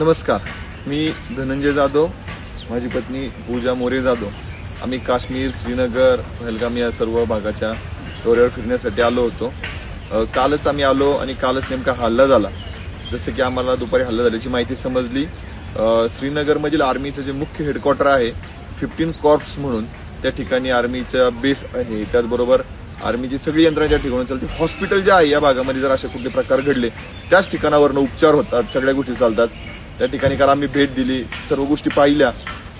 नमस्कार. मी धनंजय जाधव माझी पत्नी पूजा मोरे जाधव. आम्ही काश्मीर श्रीनगर पहलगाम या सर्व भागाच्या दौऱ्यावर फिरण्यासाठी आलो होतो. कालच आम्ही आलो आणि कालच नेमका हल्ला झाला. जसं की आम्हाला दुपारी हल्ला झाल्याची माहिती समजली. श्रीनगरमधील आर्मीचं जे मुख्य हेडक्वार्टर आहे फिफ्टीन कॉर्प्स म्हणून त्या ठिकाणी आर्मीचा बेस आहे. त्याचबरोबर आर्मीची सगळी यंत्रणा त्या ठिकाणी चालते हॉस्पिटल जे आहे या भागामध्ये जर असे कुठले प्रकार घडले त्याच ठिकाणावरनं उपचार होतात सगळ्या गोष्टी चालतात. त्या ठिकाणी काल आम्ही भेट दिली सर्व गोष्टी पाहिल्या.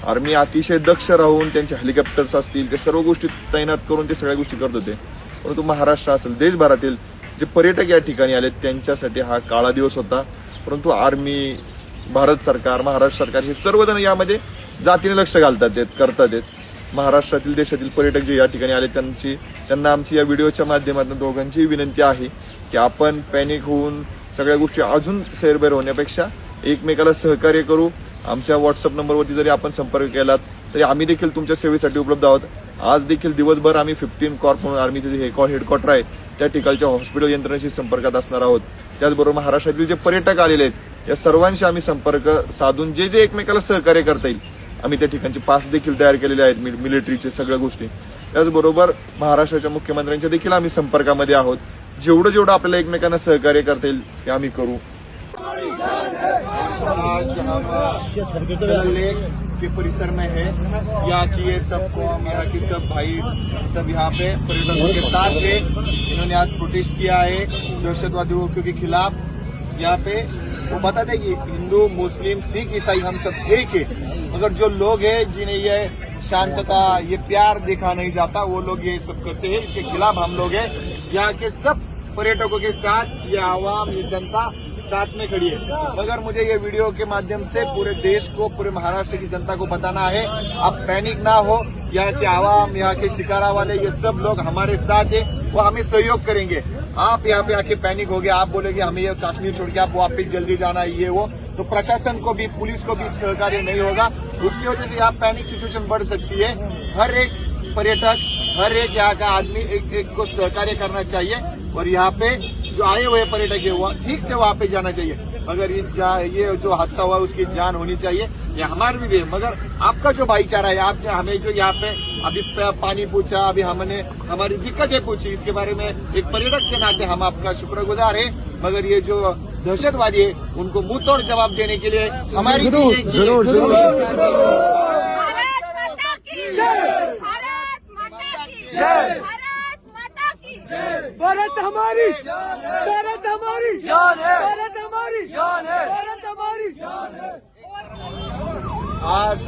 आर्मी अतिशय दक्ष राहून त्यांचे हेलिकॉप्टर्स असतील ते सर्व गोष्टी तैनात करून ते सगळ्या गोष्टी करत होते. परंतु महाराष्ट्र असेल देशभरातील जे पर्यटक या ठिकाणी आले त्यांच्यासाठी हा काळा दिवस होता. परंतु आर्मी भारत सरकार महाराष्ट्र सरकार हे सर्वजण यामध्ये जातीने लक्ष घालतात आहेत करतात आहेत महाराष्ट्रातील देशातील पर्यटक जे या ठिकाणी आले त्यांची त्यांना आमची या व्हिडिओच्या माध्यमातून दोघांची विनंती आहे की आपण पॅनिक होऊन सगळ्या गोष्टी अजून सैरभैर होण्यापेक्षा एकमेकाला सहकार्य करू. आमच्या व्हॉट्सअप नंबरवरती जरी आपण संपर्क केलात तरी आम्ही देखील तुमच्या सेवेसाठी उपलब्ध आहोत. आज देखील दिवसभर आम्ही फिफ्टीन कॉर्प म्हणून आर्मीचे जे हेडक्वार्टर आहे त्या ठिकाणच्या हॉस्पिटल यंत्रणेशी संपर्कात असणार आहोत. त्याचबरोबर महाराष्ट्रातील जे पर्यटक आलेले आहेत या सर्वांशी आम्ही संपर्क साधून जे जे एकमेकाला सहकार्य करता येईल आम्ही त्या ठिकाणचे पास देखील तयार केलेले आहेत मिलिटरीचे सगळ्या गोष्टी. त्याचबरोबर महाराष्ट्राच्या मुख्यमंत्र्यांच्या देखील आम्ही संपर्कामध्ये आहोत. जेवढं जेवढं आपल्याला एकमेकांना सहकार्य करता येईल ते आम्ही करू. आज हम लेक के परिसर में है। यहाँ की ये सब कौम यहाँ की सब भाई, सब यहाँ पे पर्यटकों के साथ है। इन्होंने आज प्रोटेस्ट किया है दहशतवादियों के खिलाफ। यहाँ पे वो बताते हैं कि हिंदू, मुस्लिम, सिख, ईसाई हम सब एक है। मगर जो लोग हैं, जिन्हें ये शांतता, ये प्यार देखा नहीं जाता, वो लोग ये सब करते हैं। इसके खिलाफ हम लोग है। यहाँ के सब पर्यटकों के साथ ये आवाम, ये जनता साथ में खड़ी है। मगर मुझे ये वीडियो के माध्यम से पूरे देश को, पूरे महाराष्ट्र की जनता को बताना है। आप पैनिक ना हो। यहाँ के आवाम, यहाँ के शिकारा वाले, ये सब लोग हमारे साथ है। वो हमें सहयोग करेंगे। आप यहाँ पे आके पैनिक हो गए। आप बोलेंगे, हमें ये कश्मीर छोड़ के आप वापिस जल्दी जाना, ये वो। तो प्रशासन को भी, पुलिस को भी सहकार्य नहीं होगा। उसकी वजह से यहाँ पैनिक सिचुएशन बढ़ सकती है। हर एक पर्यटक, हर एक यहाँ का आदमी एक एक को सहकार्य करना चाहिए। और यहाँ पे जो आए हुए पर्यटक है वो ठीक से वहाँ पे जाना चाहिए। मगर ये जा- ये जो हादसा हुआ उसकी जान होनी चाहिए। ये हमारे भी है मगर आपका जो भाईचारा है आपने हमें जो यहाँ पे अभी पानी पूछा अभी हमने हमारी दिक्कतें पूछी इसके बारे में एक पर्यटक के नाते हम आपका शुक्रगुजार है। मगर ये जो दहशतवादी है उनको मुँह तोड़ जवाब देने के लिए हमारी ज़रूर। ज़रूर। आज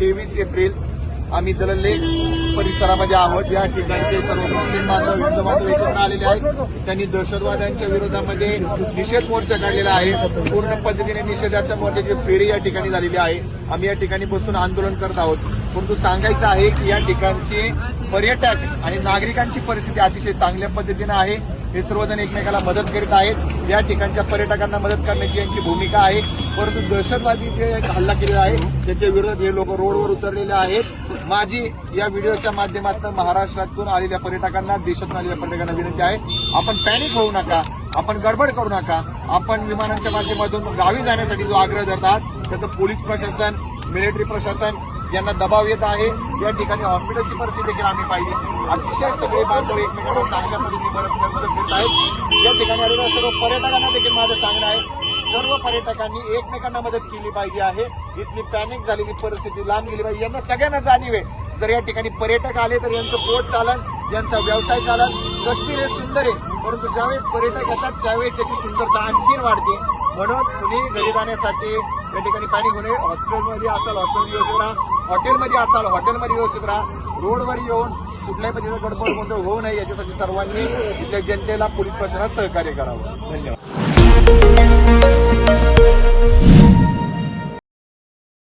तेवीस एप्रिल आम्ही दलले परिसरामध्ये आहोत. या ठिकाणचे सर्व मुस्लिम बांधव हिंदू बांधव एकत्र आलेले आहेत. त्यांनी दहशतवाद्यांच्या विरोधामध्ये निषेध मोर्चा काढलेला आहे. पूर्ण पद्धतीने निषेधाच्या मोर्चाची फेरी या ठिकाणी झालेली आहे. आम्ही या ठिकाणी बसून आंदोलन करत आहोत. परंतु सांगायचं आहे की या ठिकाणचे पर्यटक आणि नागरिकांची परिस्थिती अतिशय चांगल्या पद्धतीनं आहे. हे सर्वजण एकमेकाला मदत करीत आहेत. या ठिकाणच्या पर्यटकांना मदत करण्याची यांची भूमिका आहे. परंतु दहशतवादी जे हल्ला केलेला आहे. त्याच्या विरोधात हे लोक रोडवर उतरलेले आहेत. माझी या व्हिडिओच्या माध्यमातून महाराष्ट्रातून आलेल्या पर्यटकांना देशातून आलेल्या पर्यटकांना विनंती आहे. आपण पॅनिक होऊ नका. आपण गडबड करू नका. आपण विमानांच्या माध्यमातून गावी जाण्यासाठी जो आग्रह धरतात त्याचं पोलीस प्रशासन मिलिटरी प्रशासन यांना दबाव येत आहे. या ठिकाणी हॉस्पिटलची परिस्थिती देखील आम्ही पाहिली. अतिशय सगळे बांधव एकमेकांना चांगल्या पद्धतीने मदत मदत करत आहेत. या ठिकाणी आलेल्या सर्व पर्यटकांना देखील माझं सांगणं आहे. सर्व पर्यटकांनी एकमेकांना मदत केली पाहिजे आहे. इथली पॅनिक झालेली परिस्थिती लांब गेली पाहिजे. यांना सगळ्यांना जाणीव आहे. जर या ठिकाणी पर्यटक आले तर यांचं पोट चालन यांचा व्यवसाय चालन. काश्मीर हे सुंदर आहे. परंतु ज्यावेळेस पर्यटक येतात त्यावेळेस त्याची सुंदरता आणखीन वाढते. म्हणून तुम्ही घरी जाण्यासाठी या ठिकाणी पॅनिक होणे हॉस्पिटलमध्ये असाल हॉस्पिटलमध्ये व्यवस्थित राहा हॉटेलमध्ये असाल हॉटेलमध्ये व्यवस्थित राहा रोडवर येऊन कुठल्याही पद्धतीचा गडबड गोंधळ होऊ नये याच्यासाठी सर्वांनी इथल्या जनतेला पोलीस प्रशासनात सहकार्य करावं. धन्यवाद.